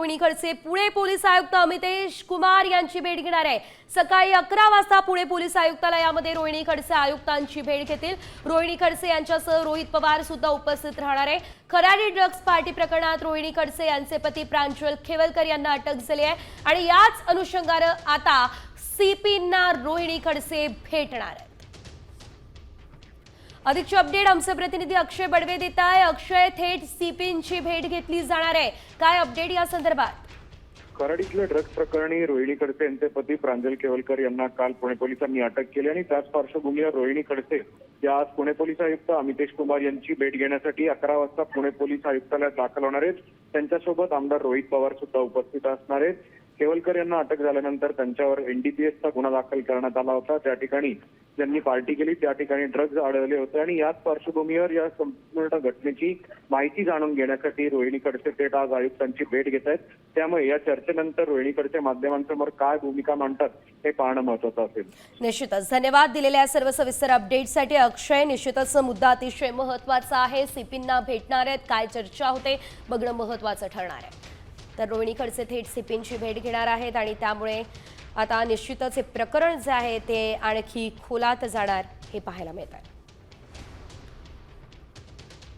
Rohini Khadse Pune police आयुक्त अमितेश कुमार यांची भेट घेणार आहे. सकाळी अकरा वाजता पुणे पोलीस आयुक्ताला यामध्ये रोहिणी खडसे आयुक्तांची भेट घेतील. रोहिणी खडसे यांच्यासह रोहित पवार सुद्धा उपस्थित राहणार आहे. खराडी ड्रग्ज पार्टी प्रकरणात रोहिणी खडसे यांचे पती प्रांजल खेवलकर यांना अटक झाली आहे. आणि याच अनुषंगानं आता सीपींना रोहिणी खडसे भेटणार आहे. अधिकची अपडेट आमचे प्रतिनिधी अक्षय बडवे देत आहे अक्षय थेट सीपींची भेट घेतली जाणार आहे. काय अपडेट या संदर्भात? कराडीतल्या ड्रग्ज प्रकरणी रोहिणी खडसे यांचे पती प्रांजल केवलकर यांना काल पुणे पोलिसांनी अटक केली आणि त्याच पार्श्वभूमीवर रोहिणी खडसे या आज पुणे पोलीस आयुक्त अमितेश कुमार यांची भेट घेण्यासाठी अकरा वाजता पुणे पोलीस आयुक्तालयात दाखल होणार आहेत. त्यांच्यासोबत आमदार रोहित पवार सुद्धा उपस्थित असणार आहेत. केवलकर यांना अटक झाल्यानंतर त्यांच्यावर एनडीपीएसचा गुन्हा दाखल करण्यात आला होता. त्या ठिकाणी ज्यांनी पार्टी केली त्या ठिकाणी ड्रग्ज आढळले होते. आणि याच पार्श्वभूमीवर या संपूर्ण घटनेची माहिती जाणून घेण्यासाठी रोहिणीकडचे थेट आज आयुक्तांची भेट घेत आहेत. त्यामुळे या चर्चेनंतर रोहिणीकडच्या माध्यमांसमोर काय भूमिका मांडतात हे पाहणं महत्वाचं असेल. निश्चितच. धन्यवाद दिलेल्या सर्व सविस्तर अपडेटसाठी अक्षय निश्चितच मुद्दा अतिशय महत्त्वाचा आहे. सीपींना भेटणार आहेत. काय चर्चा होते बघणं महत्वाचं ठरणार आहे. तर रोहिणी खडसे थेट सिपींची भेट घेणार आहेत आणि त्यामुळे आता निश्चितच हे प्रकरण जे आहे ते आणखी खोलात जाणार हे पाहायला मिळत आहे